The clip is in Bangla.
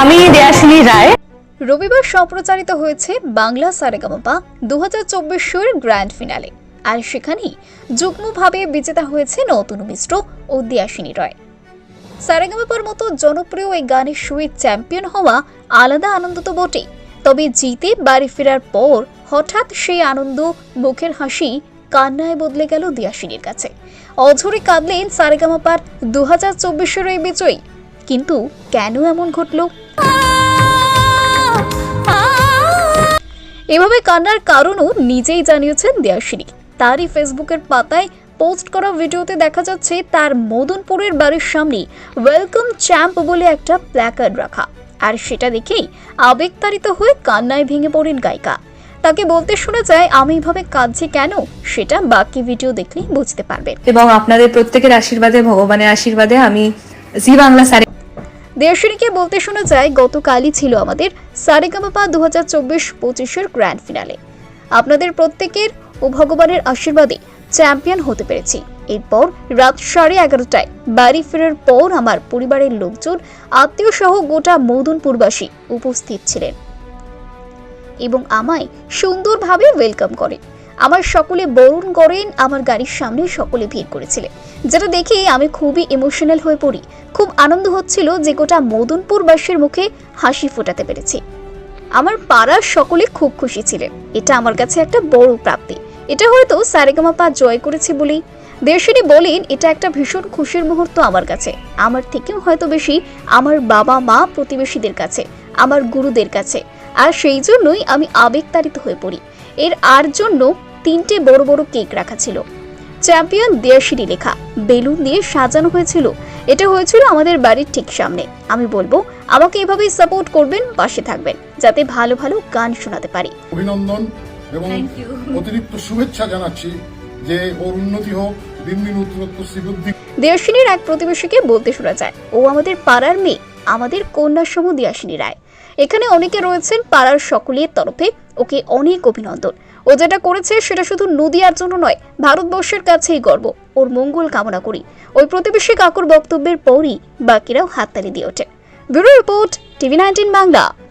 আমি দেয়াশিনী রায়। রবিবার সম্প্রচারিত হয়েছে বাংলা সারেগামাপা দু হাজার চব্বিশের গ্র্যান্ড ফিনালে। আর সেখানেই যুগ্মভাবে বিজেতা হয়েছে নতুন মিশ্র ও দিয়াসিনী রয়। সারেগামাপার মতো জনপ্রিয় এই গানের শোয়ে চ্যাম্পিয়ন হওয়া আলাদা আনন্দ তো বটেই। তবে জিতে বাড়ি ফেরার পর হঠাৎ সেই আনন্দ, মুখের হাসি, কান্নায় বদলে গেল দিয়াসিনীর কাছে। অঝরে কাঁদলেন সারেগামাপার দু হাজার চব্বিশের এই বিজয়ী। কিন্তু কেন এমন ঘটলো? এভাবে কান্নার কারণও নিজেই জানিয়েছেন দেয়াশিনী তারই ফেসবুকের পাতায় পোস্ট করা ভিডিওতে দেখা যাচ্ছে তার মদনপুরের বাড়ির সামনে ওয়েলকাম চ্যাম্প বলে একটা প্ল্যাকার্ড রাখা। আর সেটা দেখেই আবেগতাড়িত হয়ে কান্নায় ভেঙে পড়েন গায়িকা। তাকে বলতে শোনা যায়, আমি এভাবে কাঁদছি কেন? সেটা বাকি ভিডিও দেখলেই বুঝতে পারবেন এবং আপনাদের প্রত্যেকের আশীর্বাদে, ভগবানের আশীর্বাদে আমি জি বাংলা সারে দেশিনীকে বলতে শোনা যায়, গতকালই ছিল আমাদের সারেগামাপা দু হাজার চব্বিশ পঁচিশের গ্র্যান্ড ফিনালে। আপনাদের প্রত্যেকের ও ভগবানের আশীর্বাদে চ্যাম্পিয়ন হতে পেরেছি। এরপর রাত সাড়ে এগারোটায় বাড়ি ফেরার পর আমার পরিবারের লোকজন, আত্মীয় সহ গোটা মৌদনপুরবাসী উপস্থিত ছিলেন এবং আমায় সুন্দরভাবে ওয়েলকাম করে। আমার সকলে বরণ করেন আমার গাড়ির সামনে সকলে ভিড় করেছিলেন। যেটা দেখে আমি খুবই ইমোশনাল হয়ে পড়ি। খুব আনন্দ হচ্ছিল যে গোটা মদনপুরবাসীর মুখে হাসি ফোটাতে পেরেছি। আমার পাড়ার সকলে খুব খুশি ছিলেন। এটা আমার কাছে একটা বড় প্রাপ্তি। এটা হয়তো সারেগামাপা জয় করেছে বলেই। দেশিনী বলেন, এটা একটা ভীষণ খুশির মুহূর্ত আমার কাছে। আমার থেকেও হয়তো বেশি আমার বাবা মা প্রতিবেশীদের কাছে, আমার গুরুদের কাছে। আর সেই জন্যই আমি আবেগতাড়িত হয়ে পড়ি। এর আর জন্য তিনটে বড় বড় কেক রাখা ছিল। চ্যাম্পিয়ন দেয়াশিনী লেখা বেলুন দিয়ে সাজানো হয়েছিল। এটা হয়েছিল আমাদের বাড়ির ঠিক সামনে। আমি বলব আমাকে এভাবেই সাপোর্ট করবেন পাশে থাকবেন যাতে ভালো ভালো গান শোনাতে পারি। অভিনন্দন এবং অতিরিক্ত শুভেচ্ছা জানাচ্ছি যে ওর উন্নতি হোক দিন দিন উত্তরোত্তর শ্রীবৃদ্ধি দেয়াসিনীর এক প্রতিবেশীকে বলতে শোনা যায় ও আমাদের পাড়ার মেয়ে। আমাদের কন্যা সম দিয়াসিনী রায়। এখানে অনেকে রয়েছেন পাড়ার সকলের তরফে। ওকে অনেক অভিনন্দন। ও যেটা করেছে সেটা শুধু নদিয়ার জন্য নয়, ভারতবর্ষের কাছেই গর্ব। ওর মঙ্গল কামনা করি। ওই প্রতিবেশী কাকুর বক্তব্যের পরই বাকিরাও হাততালি দিয়ে ওঠে। Bureau report, TV nineteen Bangla.